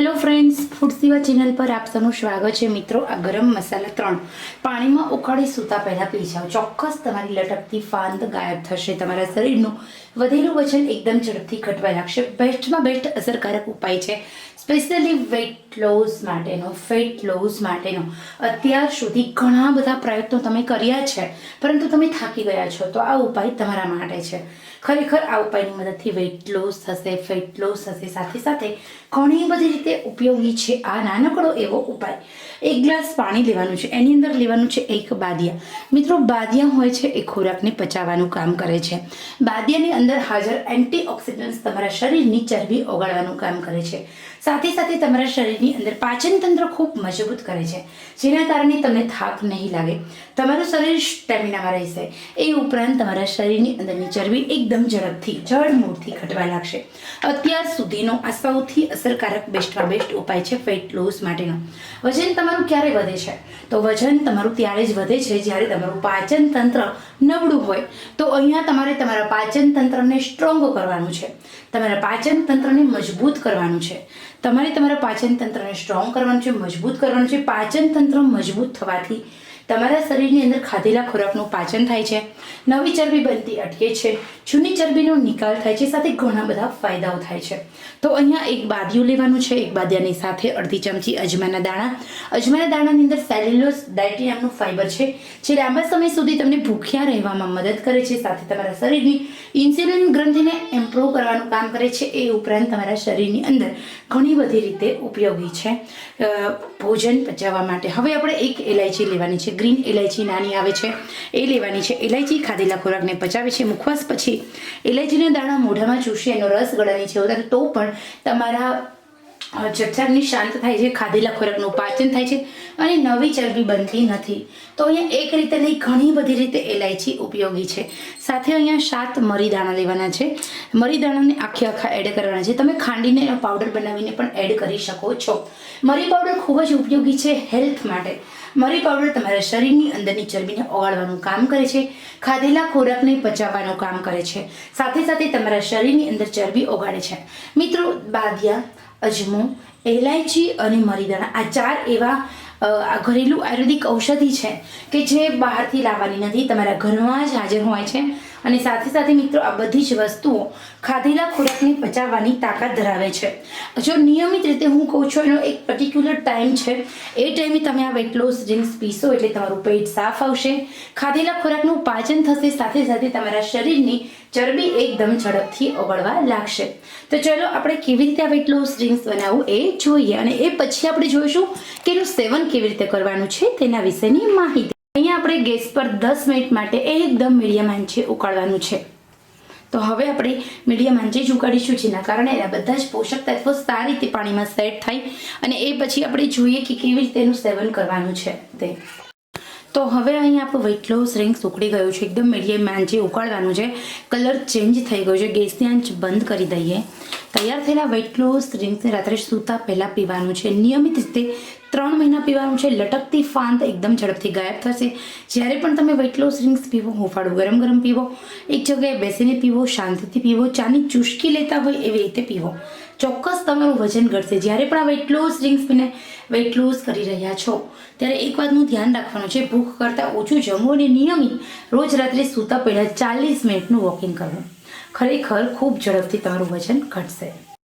Hello friends food Seva channel પર આપ સૌનું સ્વાગત છે મિત્રો આ ગરમ મસાલા ત્રણ. પાણીમાં ઉકાળી સૂતા પહેલાં પી જાઓ ચોક્કસ તમારી લટકતી ફાંદ ગાયબ થશે. તમારા શરીરનું વધેલું વજન એકદમ ઝડપથી ઘટવા લાગશે. બેસ્ટમાં બેસ્ટ અસરકારક ઉપાય છે સ્પેશિયલી વેઇટ લોસ માટેનો ફેટ લોસ માટેનો. અત્યાર સુધી ઘણા બધા પ્રયત્નો તમે કર્યા છે, પરંતુ તમે થાકી ગયા છો. તો આ ઉપાય તમારા માટે છે. ખરેખર આ ઉપાયની મદદથી વેઇટ લોસ થશે ફેટ લોસ થશે. સાથે સાથે ઘણી બધી રીતે ઉપયોગી છે આ નાનકડો એવો ઉપાય. એક ગ્લાસ પાણી લેવાનું છે. એની અંદર લેવાનું છે એક બાદિયા. મિત્રો, બાદિયા હોય છે એ ખોરાકને પચાવવાનું કામ કરે છે. બાદિયાની અંદર હાજર એન્ટીઓક્સિડન્ટ્સ તમારા શરીરની ચરબી ઓગાળવાનું કામ કરે છે. સાથે સાથે તમારા શરીરની અંદર પાચન તંત્ર ખૂબ મજબૂત કરે છે, જેના કારણે તમને થાક નહીં લાગે. તમારું શરીર સ્ટેમિનામાં રહેશે. એ ઉપરાંત તમારા શરીરની અંદરની ચરબી એકદમ ઝડપથી, જળમૂળથી ઘટવા લાગશે. અત્યાર સુધીનો આ સૌથી અસરકારક બેસ્ટમાં બેસ્ટ ઉપાય છે ફેટ લોસ માટેનો. વજન તમારું ક્યારે વધે છે? તો વજન તમારું ત્યારે જ વધે છે જ્યારે તમારું પાચન તંત્ર નબળું હોય. તો અહીંયા તમારે તમારા પાચન તંત્રને સ્ટ્રોંગ કરવાનું છે. તમારા પાચન તંત્રને મજબૂત કરવાનું છે. તમારે તમારા પાચન તંત્રને સ્ટ્રોંગ કરવાનું છે, મજબૂત કરવાનું છે. પાચન તંત્ર મજબૂત થવાથી તમારા શરીરની અંદર ખાધેલા ખોરાકનું પાચન થાય છે. નવી ચરબી બનતી અટકે છે. જૂની ચરબીનો નિકાલ થાય છે. સાથે ઘણા બધા ફાયદાઓ થાય છે. તો અહીંયા એક બાદિયું લેવાનું છે. એક બાદિયાની સાથે અડધી ચમચી અજમાના દાણા. અજમાના દાણાની અંદર સેલ્યુલોસ ડાયટી નામનું ફાઇબર છે, જે લાંબા સમય સુધી તમને ભૂખ્યા રહેવામાં મદદ કરે છે. સાથે તમારા શરીરની ઇન્સ્યુલિન ગ્રંથિને ઇમ્પ્રૂવ કરવાનું કામ કરે છે. એ ઉપરાંત તમારા શરીરની અંદર ઘણી બધી રીતે ઉપયોગી છે. ભોજન પચાવવા માટે. હવે આપણે એક એલાયચી લેવાની છે. ગ્રીન ઇલાયચી નાની આવે છે. એ લેવાની છે. ઇલાયચી ખાધેલા ખોરાકને પચાવે છે. મુખવાસ પછી ઇલાયચીના દાણા મોઢામાં ચૂસી એનો રસ ગળાની છે તો પણ તમારા અ, જઠરાગ્નિ શાંત થાય છે ખાધેલા ખોરાકનું પાચન થાય છે અને નવી ચરબી બનતી નથી. તો અહીંયા એક રીતે નહીં ઘણી બધી રીતે એલાયચી ઉપયોગી છે. સાથે અહીંયા સાત મરીદાણા લેવાના છે. મરીદાણાને આખે આખા એડ કરવાના છે. તમે ખાંડીને પાવડર બનાવીને પણ એડ કરી શકો છો. મરી પાવડર ખૂબ જ ઉપયોગી છે હેલ્થ માટે. મરી પાવડર તમારા શરીરની અંદરની ચરબીને ઓગાળવાનું કામ કરે છે. ખાધેલા ખોરાકને પચાવવાનું કામ કરે છે. સાથે સાથે તમારા શરીરની અંદર ચરબી ઓગાળે છે. મિત્રો બાદિયા અજમો, એલાયચી અને મરીદાણા આ ચાર એવા ઘરેલું આયુર્વેદિક ઔષધિ છે કે જે બહારથી લાવવાની નથી. તમારા ઘરમાં જ હાજર હોય છે. અને સાથે સાથે મિત્રો આ બધી જ વસ્તુઓ ખાધેલા ખોરાકને પચાવવાની તાકાત ધરાવે છે. જો નિયમિત રીતે હું કહું છું, એનો એક પર્ટિક્યુલર ટાઈમ છે. એ ટાઈમે તમે આ વેટ લોસ ડ્રિંક્સ પીશો એટલે તમારું પેટ સાફ આવશે. ખાધેલા ખોરાકનું પાચન થશે, સાથે સાથે તમારા શરીરની ચરબી એકદમ ઝડપથી ઓગળવા લાગશે. તો ચલો આપણે કેવી રીતે આ વેટ લોસ ડ્રિંક્સ બનાવવું એ જોઈએ અને એ પછી આપણે જોઈશું કે એનું સેવન કેવી રીતે કરવાનું છે તેના વિશેની માહિતી. અહીંયા આપણે ગેસ પર દસ મિનિટ માટે એકદમ મીડિયમ આંચે ઉકાળવાનું છે. તો હવે આપણે મીડિયમ આંચે જ ઉકાળીશું, જેના કારણે એના બધા જ પોષક તત્વો સારી રીતે પાણીમાં સેટ થાય અને એ પછી આપણે જોઈએ કે કેવી રીતે એનું સેવન કરવાનું છે તે. તો હવે અહીં આપણું વેઇટ લોસ ડ્રિંક્સ ઉકળી ગયું છે. એકદમ મીડિયમ આંચે ઉકાળવાનું છે. કલર ચેન્જ થઈ ગયો છે. ગેસની આંચ બંધ કરી દઈએ. તૈયાર થયેલા વેઇટ લોસ ડ્રિંક્સને રાત્રે સૂતા પહેલાં પીવાનું છે. નિયમિત રીતે ત્રણ મહિના પીવાનું છે. લટકતી ફાંદ એકદમ ઝડપથી ગાયબ થશે. જ્યારે પણ તમે વેઇટ લોસ ડ્રિંક્સ પીવો, હુંફાળું ગરમ ગરમ પીવો, એક જગ્યાએ બેસીને પીવો, શાંતિથી પીવો, ચાની ચુસ્કી લેતા હોય એવી રીતે પીવો. ચોક્કસ તમારું વજન ઘટશે. જ્યારે પણ આ વેઇટ લોસ ડ્રિંક્સ પીને વેટ લોસ કરી રહ્યા છો, ત્યારે એક વાતનું ધ્યાન રાખવાનું છે. ભૂખ કરતાં ઓછું જમવું અને નિયમિત રોજ રાત્રે સૂતા પહેલાં ચાલીસ મિનિટનું વોકિંગ કરવું. ખરેખર ખૂબ ઝડપથી તમારું વજન ઘટશે.